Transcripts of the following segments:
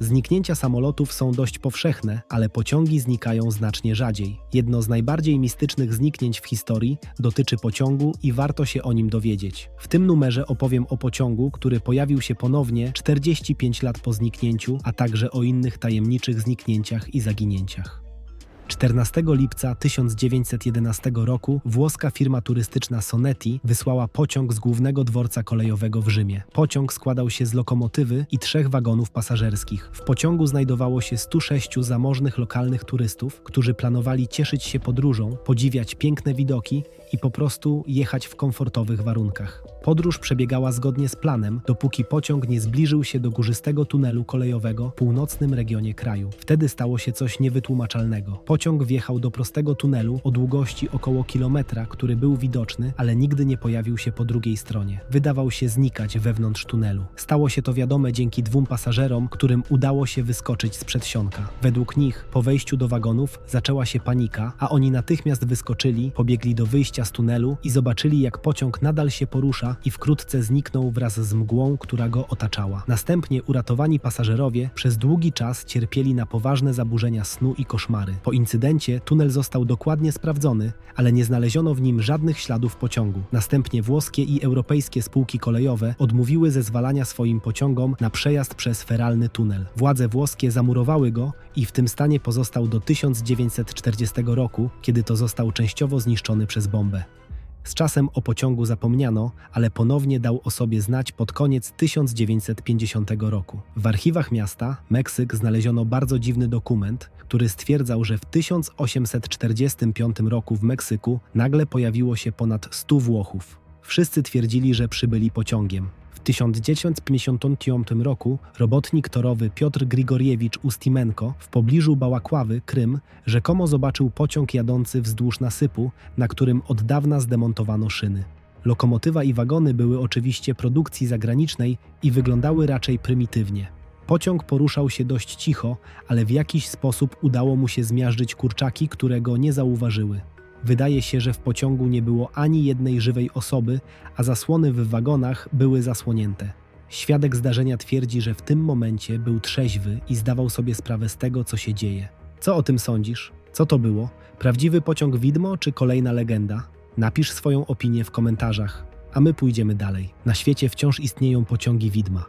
Zniknięcia samolotów są dość powszechne, ale pociągi znikają znacznie rzadziej. Jedno z najbardziej mistycznych zniknięć w historii dotyczy pociągu i warto się o nim dowiedzieć. W tym numerze opowiem o pociągu, który pojawił się ponownie 45 lat po zniknięciu, a także o innych tajemniczych zniknięciach i zaginięciach. 14 lipca 1911 roku włoska firma turystyczna Sonetti wysłała pociąg z głównego dworca kolejowego w Rzymie. Pociąg składał się z lokomotywy i trzech wagonów pasażerskich. W pociągu znajdowało się 106 zamożnych lokalnych turystów, którzy planowali cieszyć się podróżą, podziwiać piękne widoki i po prostu jechać w komfortowych warunkach. Podróż przebiegała zgodnie z planem, dopóki pociąg nie zbliżył się do górzystego tunelu kolejowego w północnym regionie kraju. Wtedy stało się coś niewytłumaczalnego. Pociąg wjechał do prostego tunelu o długości około kilometra, który był widoczny, ale nigdy nie pojawił się po drugiej stronie. Wydawał się znikać wewnątrz tunelu. Stało się to wiadome dzięki dwóm pasażerom, którym udało się wyskoczyć z przedsionka. Według nich po wejściu do wagonów zaczęła się panika, a oni natychmiast wyskoczyli, pobiegli do wyjścia z tunelu i zobaczyli jak pociąg nadal się porusza i wkrótce zniknął wraz z mgłą, która go otaczała. Następnie uratowani pasażerowie przez długi czas cierpieli na poważne zaburzenia snu i koszmary. Po incydencie tunel został dokładnie sprawdzony, ale nie znaleziono w nim żadnych śladów pociągu. Następnie włoskie i europejskie spółki kolejowe odmówiły zezwalania swoim pociągom na przejazd przez feralny tunel. Władze włoskie zamurowały go i w tym stanie pozostał do 1940 roku, kiedy to został częściowo zniszczony przez bombę. Z czasem o pociągu zapomniano, ale ponownie dał o sobie znać pod koniec 1950 roku. W archiwach miasta Meksyk znaleziono bardzo dziwny dokument, który stwierdzał, że w 1845 roku w Meksyku nagle pojawiło się ponad 100 Włochów. Wszyscy twierdzili, że przybyli pociągiem. W 1955 roku robotnik torowy Piotr Grigoriewicz Ustimenko w pobliżu Bałakławy, Krym, rzekomo zobaczył pociąg jadący wzdłuż nasypu, na którym od dawna zdemontowano szyny. Lokomotywa i wagony były oczywiście produkcji zagranicznej i wyglądały raczej prymitywnie. Pociąg poruszał się dość cicho, ale w jakiś sposób udało mu się zmiażdżyć kurczaki, które go nie zauważyły. Wydaje się, że w pociągu nie było ani jednej żywej osoby, a zasłony w wagonach były zasłonięte. Świadek zdarzenia twierdzi, że w tym momencie był trzeźwy i zdawał sobie sprawę z tego, co się dzieje. Co o tym sądzisz? Co to było? Prawdziwy pociąg widmo czy kolejna legenda? Napisz swoją opinię w komentarzach, a my pójdziemy dalej. Na świecie wciąż istnieją pociągi widma.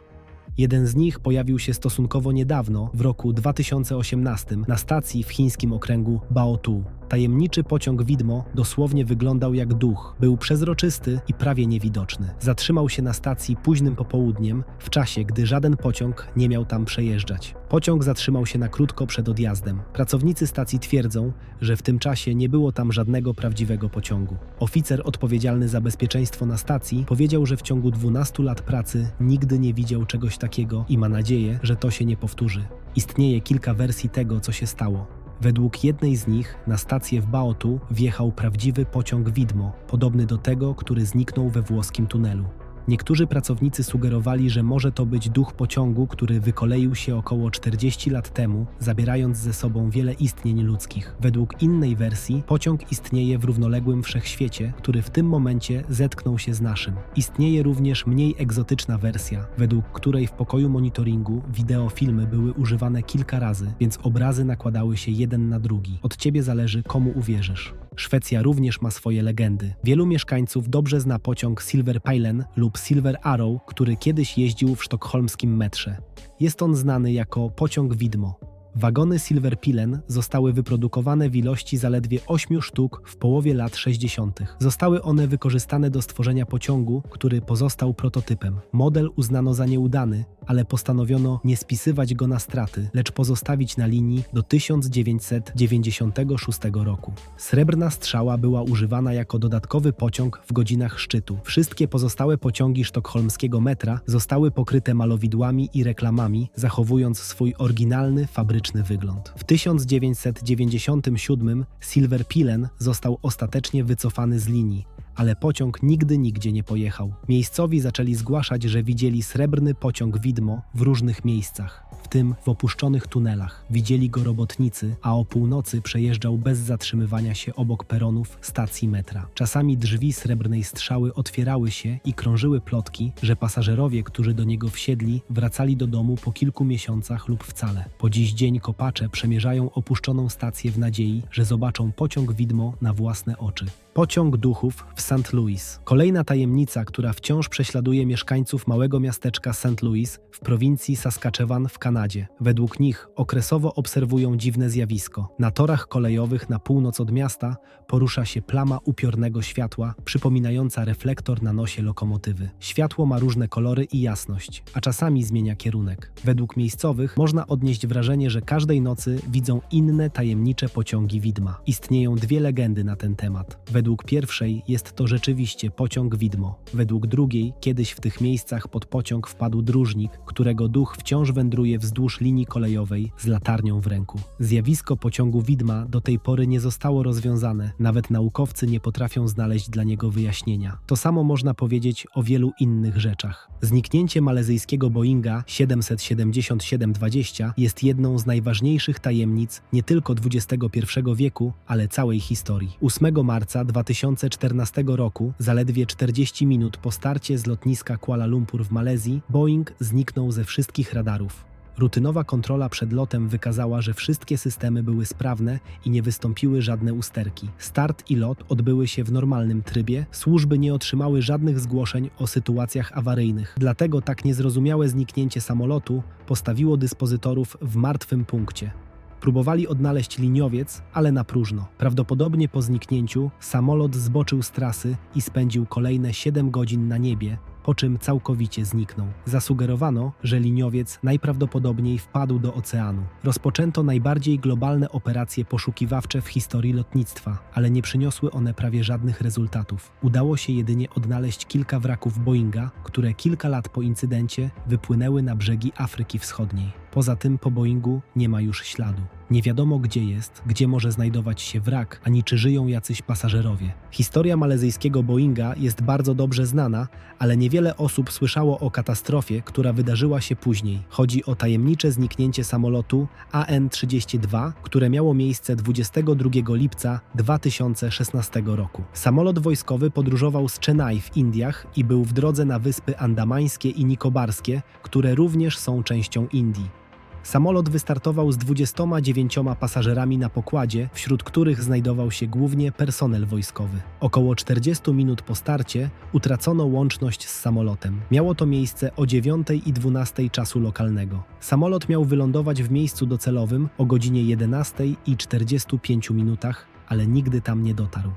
Jeden z nich pojawił się stosunkowo niedawno, w roku 2018, na stacji w chińskim okręgu Baotu. Tajemniczy pociąg widmo dosłownie wyglądał jak duch. Był przezroczysty i prawie niewidoczny. Zatrzymał się na stacji późnym popołudniem, w czasie, gdy żaden pociąg nie miał tam przejeżdżać. Pociąg zatrzymał się na krótko przed odjazdem. Pracownicy stacji twierdzą, że w tym czasie nie było tam żadnego prawdziwego pociągu. Oficer odpowiedzialny za bezpieczeństwo na stacji powiedział, że w ciągu 12 lat pracy nigdy nie widział czegoś takiego i ma nadzieję, że to się nie powtórzy. Istnieje kilka wersji tego, co się stało. Według jednej z nich na stację w Baotu wjechał prawdziwy pociąg widmo, podobny do tego, który zniknął we włoskim tunelu. Niektórzy pracownicy sugerowali, że może to być duch pociągu, który wykoleił się około 40 lat temu, zabierając ze sobą wiele istnień ludzkich. Według innej wersji pociąg istnieje w równoległym wszechświecie, który w tym momencie zetknął się z naszym. Istnieje również mniej egzotyczna wersja, według której w pokoju monitoringu wideofilmy były używane kilka razy, więc obrazy nakładały się jeden na drugi. Od ciebie zależy, komu uwierzysz. Szwecja również ma swoje legendy. Wielu mieszkańców dobrze zna pociąg Silver Pilen lub Silver Arrow, który kiedyś jeździł w sztokholmskim metrze. Jest on znany jako pociąg widmo. Wagony Silver Pilen zostały wyprodukowane w ilości zaledwie 8 sztuk w połowie lat 60. Zostały one wykorzystane do stworzenia pociągu, który pozostał prototypem. Model uznano za nieudany, ale postanowiono nie spisywać go na straty, lecz pozostawić na linii do 1996 roku. Srebrna strzała była używana jako dodatkowy pociąg w godzinach szczytu. Wszystkie pozostałe pociągi sztokholmskiego metra zostały pokryte malowidłami i reklamami, zachowując swój oryginalny fabryczny wygląd. W 1997 Silver Pilen został ostatecznie wycofany z linii, ale pociąg nigdy nigdzie nie pojechał. Miejscowi zaczęli zgłaszać, że widzieli srebrny pociąg widmo w różnych miejscach, w tym w opuszczonych tunelach. Widzieli go robotnicy, a o północy przejeżdżał bez zatrzymywania się obok peronów stacji metra. Czasami drzwi srebrnej strzały otwierały się i krążyły plotki, że pasażerowie, którzy do niego wsiedli, wracali do domu po kilku miesiącach lub wcale. Po dziś dzień kopacze przemierzają opuszczoną stację w nadziei, że zobaczą pociąg widmo na własne oczy. Pociąg duchów w St. Louis. Kolejna tajemnica, która wciąż prześladuje mieszkańców małego miasteczka St. Louis w prowincji Saskatchewan w Kanadzie. Według nich okresowo obserwują dziwne zjawisko. Na torach kolejowych na północ od miasta porusza się plama upiornego światła, przypominająca reflektor na nosie lokomotywy. Światło ma różne kolory i jasność, a czasami zmienia kierunek. Według miejscowych można odnieść wrażenie, że każdej nocy widzą inne tajemnicze pociągi widma. Istnieją dwie legendy na ten temat. Według pierwszej jest to rzeczywiście pociąg widmo. Według drugiej kiedyś w tych miejscach pod pociąg wpadł dróżnik, którego duch wciąż wędruje wzdłuż linii kolejowej z latarnią w ręku. Zjawisko pociągu widma do tej pory nie zostało rozwiązane, nawet naukowcy nie potrafią znaleźć dla niego wyjaśnienia. To samo można powiedzieć o wielu innych rzeczach. Zniknięcie malezyjskiego Boeinga 777-20 jest jedną z najważniejszych tajemnic nie tylko XXI wieku, ale całej historii. 8 marca 2014 roku, zaledwie 40 minut po starcie z lotniska Kuala Lumpur w Malezji, Boeing zniknął ze wszystkich radarów. Rutynowa kontrola przed lotem wykazała, że wszystkie systemy były sprawne i nie wystąpiły żadne usterki. Start i lot odbyły się w normalnym trybie, służby nie otrzymały żadnych zgłoszeń o sytuacjach awaryjnych. Dlatego tak niezrozumiałe zniknięcie samolotu postawiło dyspozytorów w martwym punkcie. Próbowali odnaleźć liniowiec, ale na próżno. Prawdopodobnie po zniknięciu samolot zboczył z trasy i spędził kolejne 7 godzin na niebie, po czym całkowicie zniknął. Zasugerowano, że liniowiec najprawdopodobniej wpadł do oceanu. Rozpoczęto najbardziej globalne operacje poszukiwawcze w historii lotnictwa, ale nie przyniosły one prawie żadnych rezultatów. Udało się jedynie odnaleźć kilka wraków Boeinga, które kilka lat po incydencie wypłynęły na brzegi Afryki Wschodniej. Poza tym po Boeingu nie ma już śladu. Nie wiadomo gdzie jest, gdzie może znajdować się wrak, ani czy żyją jacyś pasażerowie. Historia malezyjskiego Boeinga jest bardzo dobrze znana, ale niewiele osób słyszało o katastrofie, która wydarzyła się później. Chodzi o tajemnicze zniknięcie samolotu AN-32, które miało miejsce 22 lipca 2016 roku. Samolot wojskowy podróżował z Chennai w Indiach i był w drodze na wyspy Andamańskie i Nikobarskie, które również są częścią Indii. Samolot wystartował z 29 pasażerami na pokładzie, wśród których znajdował się głównie personel wojskowy. Około 40 minut po starcie utracono łączność z samolotem. Miało to miejsce o 9 i 12 czasu lokalnego. Samolot miał wylądować w miejscu docelowym o godzinie 11 i 45 minutach, ale nigdy tam nie dotarł.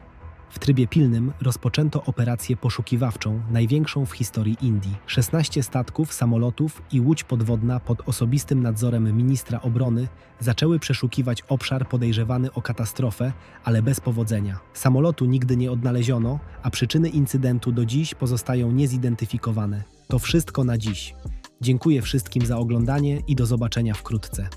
W trybie pilnym rozpoczęto operację poszukiwawczą, największą w historii Indii. 16 statków, samolotów i łódź podwodna pod osobistym nadzorem ministra obrony zaczęły przeszukiwać obszar podejrzewany o katastrofę, ale bez powodzenia. Samolotu nigdy nie odnaleziono, a przyczyny incydentu do dziś pozostają niezidentyfikowane. To wszystko na dziś. Dziękuję wszystkim za oglądanie i do zobaczenia wkrótce.